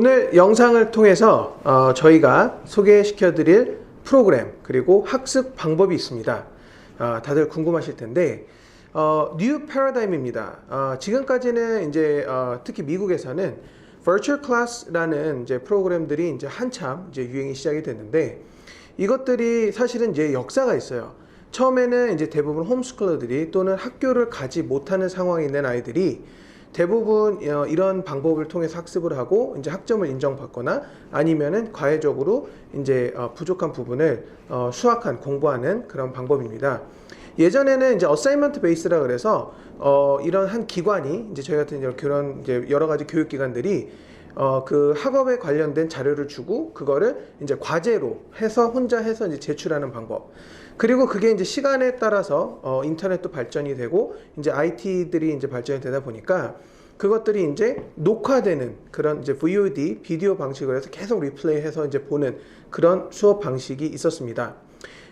오늘 영상을 통해서 어, 저희가 소개시켜 드릴 프로그램 그리고 학습 방법이 있습니다. 아, 다들 궁금하실 텐데 어, 뉴 패러다임입니다. 어, 지금까지는 이제 어, 특히 미국에서는 Virtual Class라는 이제 프로그램들이 이제 한참 이제 유행이 시작이 됐는데 이것들이 사실은 이제 역사가 있어요. 처음에는 이제 대부분 홈스쿨러들이 또는 학교를 가지 못하는 상황에 있는 아이들이 대부분 어, 이런 방법을 통해서 학습을 하고 이제 학점을 인정받거나 아니면은 과외적으로 이제 어, 부족한 부분을 어, 수학한 공부하는 그런 방법입니다. 예전에는 이제 어사이먼트 베이스라 그래서 어, 이런 한 기관이 이제 저희 같은 그런 이제 여러 가지 교육 기관들이 어, 그 학업에 관련된 자료를 주고 그거를 이제 과제로 해서 혼자 해서 이제 제출하는 방법. 그리고 그게 이제 시간에 따라서 어, 인터넷도 발전이 되고 이제 IT들이 이제 발전이 되다 보니까 그것들이 이제 녹화되는 그런 이제 VOD 비디오 방식으로 해서 계속 리플레이해서 이제 보는 그런 수업 방식이 있었습니다.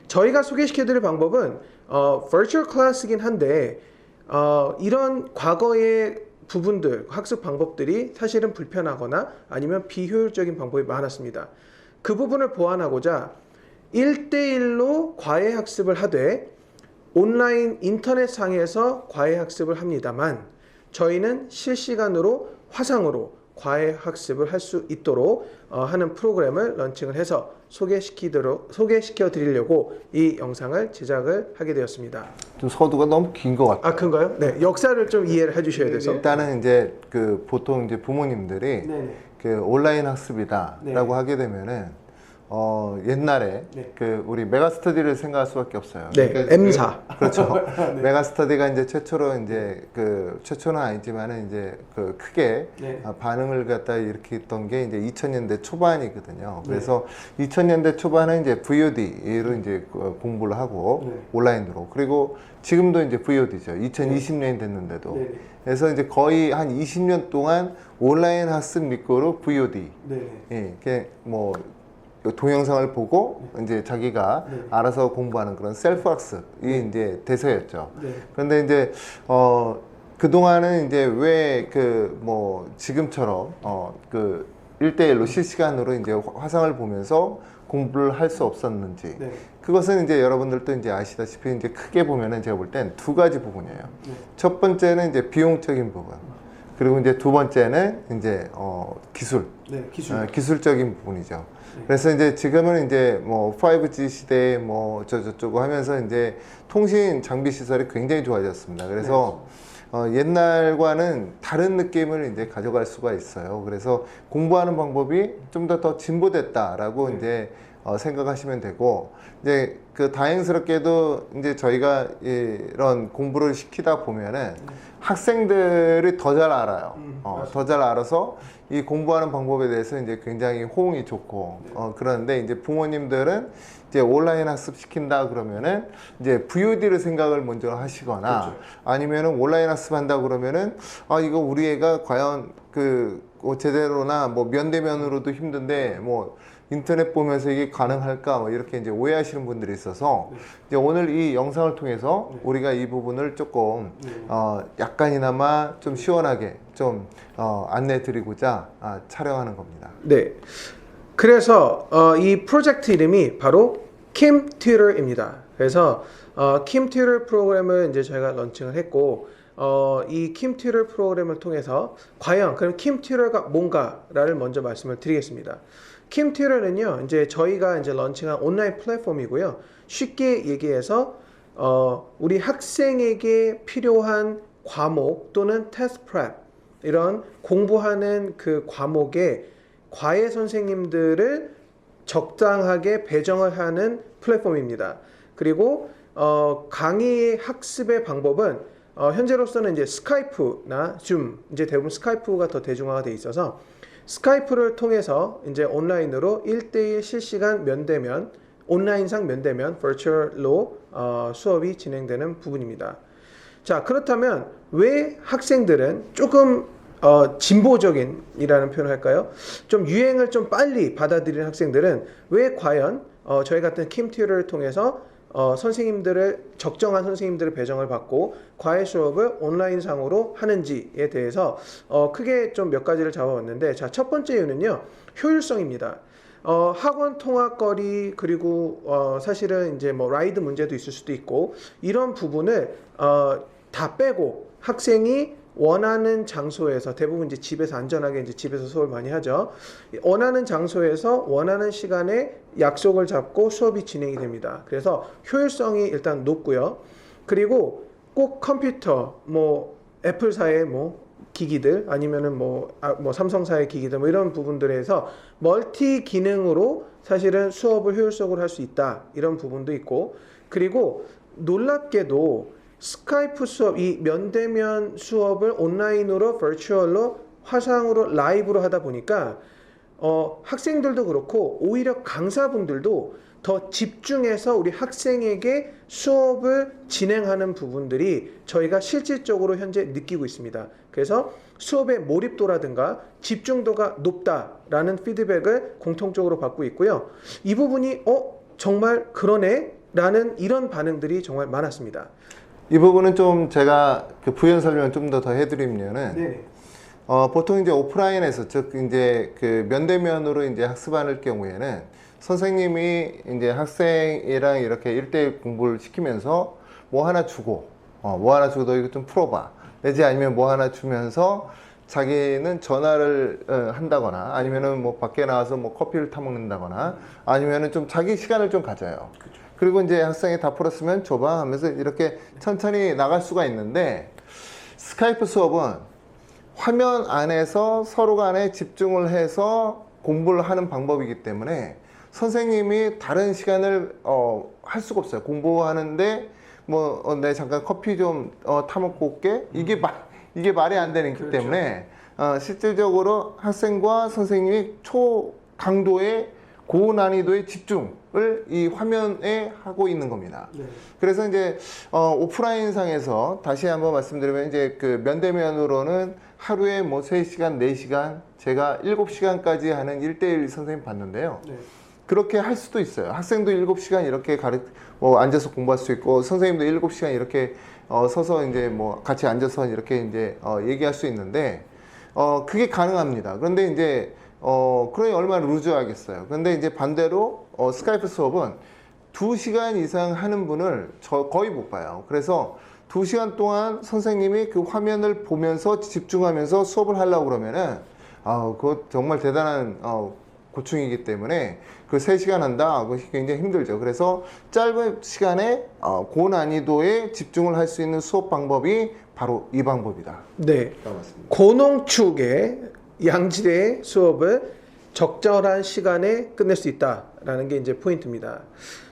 저희가 소개시켜드릴 방법은 어, virtual class이긴 한데 어, 이런 과거의 부분들 학습 방법들이 사실은 불편하거나 아니면 비효율적인 방법이 많았습니다. 그 부분을 보완하고자 1대1로 과외 학습을 하되 온라인 인터넷 상에서 과외 학습을 합니다만 저희는 실시간으로 화상으로 과외 학습을 할 수 있도록 어, 하는 프로그램을 런칭을 해서 소개시키도록 소개시켜 드리려고 이 영상을 제작을 하게 되었습니다. 좀 서두가 너무 긴 것 같아요. 아 큰가요? 네 역사를 좀 이해를 해주셔야 돼서. 일단은 이제 그 보통 이제 부모님들이. 그 온라인 학습이다라고 네. 하게 되면은 어 옛날에 네. 그 우리 메가스터디를 생각할 수밖에 없어요. 네, 그러니까 M사. 그- 그렇죠. 메가스터디가 이제 최초로 이제 그 최초는 아니지만은 이제 그 크게 네. 아, 반응을 갖다 일으켰던 게 이제 2000년대 초반이거든요. 그래서 2000년대 초반에 이제 VOD로 이제 그 공부를 하고 네. 온라인으로 그리고 지금도 이제 VOD죠. 2020년이 됐는데도 네. 그래서 이제 거의 한 20년 동안 온라인 학습 믿고로 VOD 네. 예, 이게 뭐 동영상을 보고 이제 자기가 네. 알아서 공부하는 그런 셀프 학습이 이제 대세였죠. 네. 그런데 이제 어 그동안은 이제 왜 그 뭐 지금처럼 어그 1대1로 실시간으로 이제 화- 화상을 보면서 공부를 할 수 없었는지 네. 그것은 이제 여러분들도 이제 아시다시피 이제 크게 보면은 제가 볼 땐 두 가지 부분이에요. 네. 첫 번째는 이제 비용적인 부분. 그리고 이제 두 번째는 이제 어 기술. 네. 기술. 어, 기술적인 부분이죠. 네. 그래서 이제 지금은 이제 뭐 5G 시대에 뭐 저저쩌고 하면서 이제 통신 장비 시설이 굉장히 좋아졌습니다. 그래서 어, 옛날과는 다른 느낌을 이제 가져갈 수가 있어요. 그래서 공부하는 방법이 좀 더 더 진보됐다라고 네. 이제 어, 생각하시면 되고 이제 그 다행스럽게도 이제 저희가 이런 공부를 시키다 보면은 학생들이 더 잘 알아요. 음, 어. 더 잘 알아서 이 공부하는 방법에 대해서 이제 굉장히 호응이 좋고 어, 그런데 이제 부모님들은 이제 온라인 학습 시킨다 그러면은 이제 VOD를 생각을 먼저 하시거나 그렇죠. 아니면은 온라인 학습 한다 그러면은 아 이거 우리 애가 과연 그 어, 제대로나 뭐 면대면으로도 힘든데 뭐 인터넷 보면서 이게 가능할까 뭐 이렇게 이제 오해하시는 분들이 있어서 네. 이제 오늘 이 영상을 통해서 우리가 이 부분을 조금 네. 어, 약간이나마 좀 시원하게 좀 어, 안내 드리고자 아, 촬영하는 겁니다. 네. 그래서 어, 이 프로젝트 이름이 바로 Kim Tutor입니다. 그래서 어, Kim Tutor 프로그램을 이제 저희가 런칭을 했고 어, 이 Kim Tutor 프로그램을 통해서 과연 그럼 Kim Tutor가 뭔가를 먼저 말씀을 드리겠습니다. Kim Tutor는요, 이제 저희가 이제 런칭한 온라인 플랫폼이고요. 쉽게 얘기해서 어, 우리 학생에게 필요한 과목 또는 테스트 프랩 이런 공부하는 그 과목에 과외 선생님들을 적당하게 배정을 하는 플랫폼입니다. 그리고 어, 강의 학습의 방법은 어, 현재로서는 이제 스카이프나 줌 이제 대부분 스카이프가 더 대중화가 돼 있어서 스카이프를 통해서 이제 온라인으로 1대1 실시간 면대면 온라인상 면대면 virtual로 어, 수업이 진행되는 부분입니다. 자 그렇다면 왜 학생들은 조금 어, 진보적인이라는 표현을 할까요? 좀 유행을 좀 빨리 받아들이는 학생들은 왜 과연 어, 저희 같은 킴튜를 통해서 어, 선생님들을 적정한 선생님들을 배정을 받고 과외 수업을 온라인 상으로 하는지에 대해서 어, 크게 좀 몇 가지를 잡아봤는데 자첫 번째 이유는요 효율성입니다. 어, 학원 통학거리 그리고 어, 사실은 이제 뭐 라이드 문제도 있을 수도 있고 이런 부분을 어, 다 빼고 학생이 원하는 장소에서 대부분 이제 집에서 안전하게 이제 집에서 수업을 많이 하죠. 원하는 장소에서 원하는 시간에 약속을 잡고 수업이 진행이 됩니다. 그래서 효율성이 일단 높고요. 그리고 꼭 컴퓨터 뭐 애플사의 뭐 기기들 아니면은 뭐, 아, 뭐 삼성사의 기기들 뭐 이런 부분들에서 멀티 기능으로 사실은 수업을 효율적으로 할 수 있다 이런 부분도 있고 그리고 놀랍게도 스카이프 수업 이 면대면 수업을 온라인으로 버추얼로 화상으로 라이브로 하다 보니까 어, 학생들도 그렇고 오히려 강사분들도 더 집중해서 우리 학생에게 수업을 진행하는 부분들이 저희가 실질적으로 현재 느끼고 있습니다. 그래서 수업의 몰입도라든가 집중도가 높다라는 피드백을 공통적으로 받고 있고요. 이 부분이 어 정말 그러네 라는 이런 반응들이 정말 많았습니다. 이 부분은 좀 제가 그 부연 설명 좀더 더 해드리면은 네. 어, 보통 이제 오프라인에서 즉 이제 그 면대면으로 이제 학습하는 경우에는 선생님이 이제 학생이랑 이렇게 일대일 공부를 시키면서 뭐 하나 주고 어, 뭐 하나 주고 너 이거 좀 풀어봐 내지 아니면 뭐 하나 주면서 자기는 전화를 어, 한다거나 아니면은 뭐 밖에 나와서 뭐 커피를 타 먹는다거나 아니면은 좀 자기 시간을 좀 가져요. 그리고 이제 학생이 다 풀었으면 줘봐 하면서 이렇게 천천히 나갈 수가 있는데 스카이프 수업은 화면 안에서 서로 간에 집중을 해서 공부를 하는 방법이기 때문에 선생님이 다른 시간을 어, 할 수가 없어요. 공부하는데 뭐 어, 내 잠깐 커피 좀 어, 타먹고 올게 이게 말 이게 말이 안 되기 그렇죠. 때문에 어, 실질적으로 학생과 선생님이 초 강도의 고난이도의 집중을 이 화면에 하고 있는 겁니다. 네. 그래서 이제 어, 오프라인 상에서 다시 한번 말씀드리면 이제 그 면대면으로는 하루에 뭐 3시간, 4시간 제가 7시간까지 하는 1대1 선생님 봤는데요. 네. 그렇게 할 수도 있어요. 학생도 7시간 이렇게 가르 뭐 앉아서 공부할 수 있고 선생님도 7시간 이렇게 어, 서서 이제 뭐 같이 앉아서 이렇게 이제 어, 얘기할 수 있는데 어, 그게 가능합니다. 그런데 이제 어, 그러니 얼마나 루즈하겠어요. 그런데 이제 반대로 어, 스카이프 수업은 2시간 이상 하는 분을 저 거의 못 봐요. 그래서 2시간 동안 선생님이 그 화면을 보면서 집중하면서 수업을 하려고 그러면은 아, 그거 정말 대단한 어, 고충이기 때문에 그 3시간 한다? 그거 굉장히 힘들죠. 그래서 짧은 시간에 어, 고난이도에 집중을 할 수 있는 수업 방법이 바로 이 방법이다. 네. 맞습니다. 고농축의 양질의 수업을 적절한 시간에 끝낼 수 있다라는 게 이제 포인트입니다.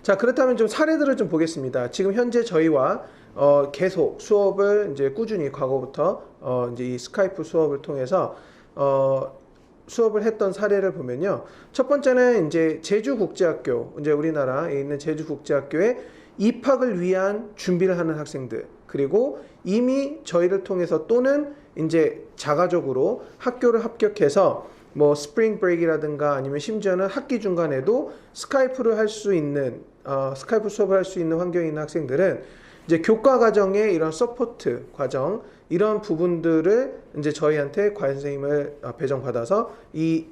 자 그렇다면 좀 사례들을 좀 보겠습니다. 지금 현재 저희와 어, 계속 수업을 이제 꾸준히 과거부터 어, 이제 이 스카이프 수업을 통해서 어, 수업을 했던 사례를 보면요. 첫 번째는 이제 제주국제학교, 이제 우리나라에 있는 제주국제학교에 입학을 위한 준비를 하는 학생들, 그리고 이미 저희를 통해서 또는 이제 자가적으로 학교를 합격해서 뭐 스프링 브레이크라든가 아니면 심지어는 학기 중간에도 스카이프를 할 수 있는 어, 스카이프 수업을 할 수 있는 환경에 있는 학생들은 이제 교과 과정의 이런 서포트 과정 이런 부분들을 이제 저희한테 과외 선생님을 어, 배정받아서 이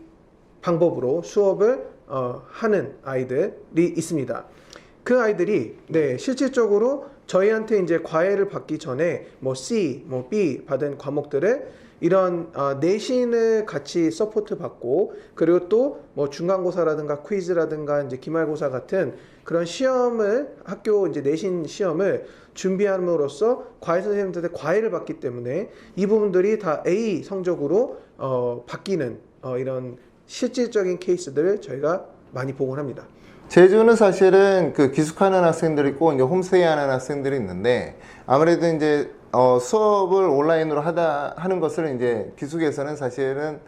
방법으로 수업을 어, 하는 아이들이 있습니다. 그 아이들이 네 실질적으로 저희한테 이제 과외를 받기 전에 뭐 C, 뭐 B 받은 과목들을 이런 어, 내신을 같이 서포트 받고 그리고 또 뭐 중간고사라든가 퀴즈라든가 이제 기말고사 같은 그런 시험을 학교 이제 내신 시험을 준비함으로써 과외 선생님들한테 과외를 받기 때문에 이 부분들이 다 A 성적으로 어, 바뀌는 어, 이런 실질적인 케이스들을 저희가 많이 보곤 합니다. 제주는 사실은 그 기숙하는 학생들이 있고 이제 홈스테이 하는 학생들이 있는데 아무래도 이제 어, 수업을 온라인으로 하다 하는 것을 이제 기숙에서는 사실은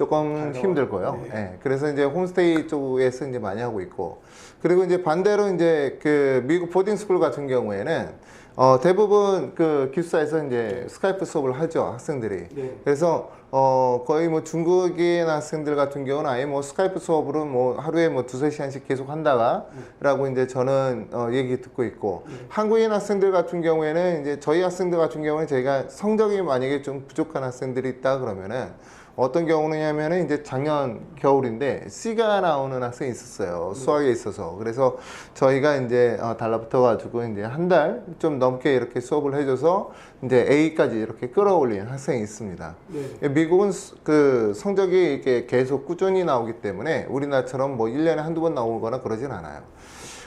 조금 어려워. 힘들고요. 네. 예, 그래서 이제 홈스테이 쪽에서 이제 많이 하고 있고 그리고 이제 반대로 이제 그 미국 보딩 스쿨 같은 경우에는 어, 대부분 그 기숙사에서 이제 스카이프 수업을 하죠 학생들이. 네. 그래서 어, 거의 뭐 중국인 학생들 같은 경우는 아예 뭐 스카이프 수업으로 뭐 하루에 뭐 두세 시간씩 계속 한다라고 이제 저는 어, 얘기 듣고 있고 한국인 학생들 같은 경우에는 이제 저희 학생들 같은 경우는 저희가 성적이 만약에 좀 부족한 학생들이 있다 그러면은 어떤 경우냐면은 이제 작년 겨울인데 C가 나오는 학생이 있었어요 수학에 있어서 그래서 저희가 이제 어, 달라붙어 가지고 이제 한 달 좀 넘게 이렇게 수업을 해줘서 이제 A까지 이렇게 끌어올린 학생이 있습니다. 네. 미국은 수- 그 성적이 이렇게 계속 꾸준히 나오기 때문에 우리나라처럼 뭐 1년에 한두 번 나오거나 그러진 않아요.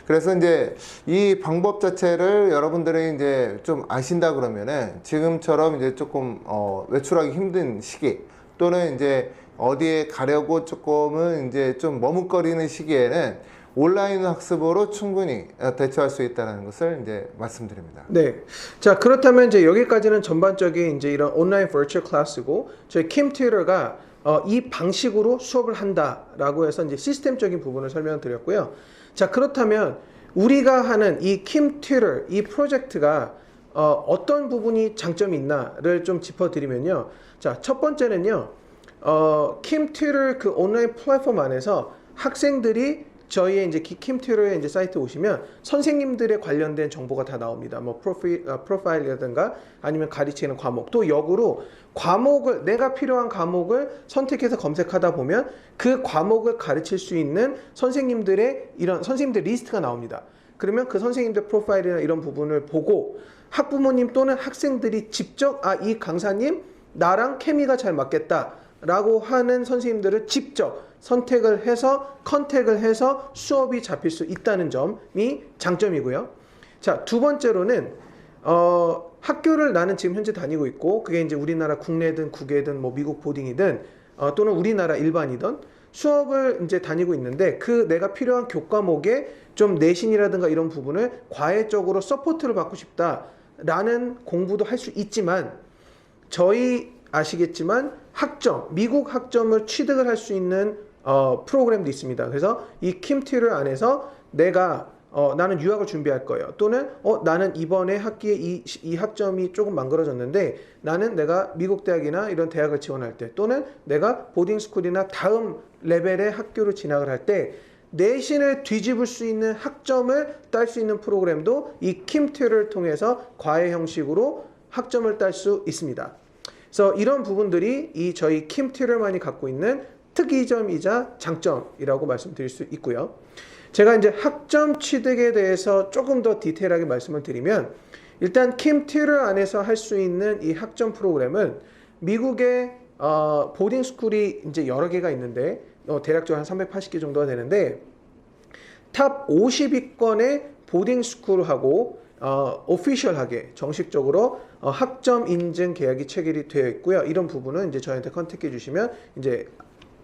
그래서 이제 이 방법 자체를 여러분들이 이제 좀 아신다 그러면은 지금처럼 이제 조금 어 외출하기 힘든 시기 또는 이제 어디에 가려고 조금은 이제 좀 머뭇거리는 시기에는 온라인 학습으로 충분히 어, 대처할 수 있다는 것을 이제 말씀드립니다. 네. 자, 그렇다면 이제 여기까지는 전반적인 이제 이런 온라인 버추얼 클래스고 저희 킴 튜터가 어, 이 방식으로 수업을 한다라고 해서 이제 시스템적인 부분을 설명드렸고요. 자, 그렇다면 우리가 하는 이킴 튜터 이 프로젝트가 어, 어떤 부분이 장점이 있나를 좀 짚어드리면요. 자, 첫 번째는요. 어, 킴 튜터 그 온라인 플랫폼 안에서 학생들이 저희의 이제 킴 튜터의 이제 사이트 오시면 선생님들의 관련된 정보가 다 나옵니다. 뭐 프로필, 어, 프로파일이라든가 아니면 가르치는 과목 또 역으로 과목을 내가 필요한 과목을 선택해서 검색하다 보면 그 과목을 가르칠 수 있는 선생님들의 이런 선생님들 리스트가 나옵니다. 그러면 그 선생님들 프로파일이나 이런 부분을 보고 학부모님 또는 학생들이 직접 아 이 강사님 나랑 케미가 잘 맞겠다라고 하는 선생님들을 직접 선택을 해서 컨택을 해서 수업이 잡힐 수 있다는 점이 장점이고요. 자, 두 번째로는 어, 학교를 나는 지금 현재 다니고 있고 그게 이제 우리나라 국내든 국외든 뭐 미국 보딩이든 어, 또는 우리나라 일반이든 수업을 이제 다니고 있는데 그 내가 필요한 교과목에 좀 내신이라든가 이런 부분을 과외적으로 서포트를 받고 싶다라는 공부도 할 수 있지만 저희 아시겠지만 학점, 미국 학점을 취득을 할 수 있는 어, 프로그램도 있습니다. 그래서 이 킴튜를 안에서 내가 어, 나는 유학을 준비할 거예요. 또는 어, 나는 이번에 학기에 이, 이 학점이 조금 망가져졌는데 나는 내가 미국 대학이나 이런 대학을 지원할 때 또는 내가 보딩 스쿨이나 다음 레벨의 학교를 진학을 할 때 내신을 뒤집을 수 있는 학점을 딸 수 있는 프로그램도 이 킴튜를 통해서 과외 형식으로 학점을 딸 수 있습니다. 그래서 이런 부분들이 이 저희 킴튜럴만이 갖고 있는 특이점이자 장점이라고 말씀드릴 수 있고요. 제가 이제 학점 취득에 대해서 조금 더 디테일하게 말씀을 드리면 일단 킴튜럴 안에서 할 수 있는 이 학점 프로그램은 미국의 어, 보딩 스쿨이 이제 여러 개가 있는데 어, 대략적으로 한 380개 정도가 되는데 탑 50위권의 보딩 스쿨하고 어, 오피셜하게 정식적으로 어, 학점 인증 계약이 체결이 되어 있고요. 이런 부분은 이제 저희한테 컨택해 주시면 이제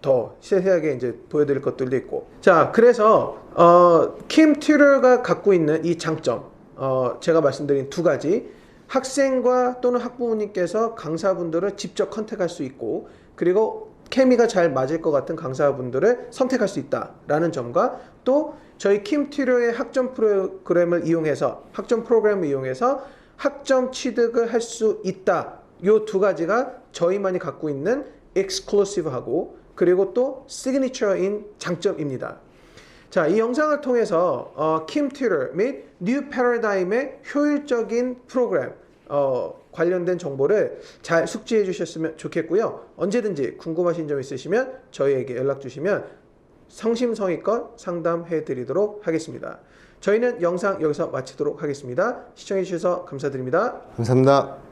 더 세세하게 이제 보여드릴 것들도 있고. 자, 그래서 어, 킴 튜러가 갖고 있는 이 장점, 어, 제가 말씀드린 두 가지. 학생과 또는 학부모님께서 강사분들을 직접 컨택할 수 있고, 그리고 케미가 잘 맞을 것 같은 강사분들을 선택할 수 있다라는 점과 또 저희 킴 튜러의 학점 프로그램을 이용해서 학점 프로그램을 이용해서 학점 취득을 할 수 있다. 요 두 가지가 저희만이 갖고 있는 엑스클루시브하고 그리고 또 시그니처인 장점입니다. 자, 이 영상을 통해서 어, 킴 튜터 및뉴 패러다임의 효율적인 프로그램 어, 관련된 정보를 잘 숙지해 주셨으면 좋겠고요. 언제든지 궁금하신 점 있으시면 저희에게 연락 주시면 성심성의껏 상담해 드리도록 하겠습니다. 저희는 영상 여기서 마치도록 하겠습니다. 시청해 주셔서 감사드립니다. 감사합니다.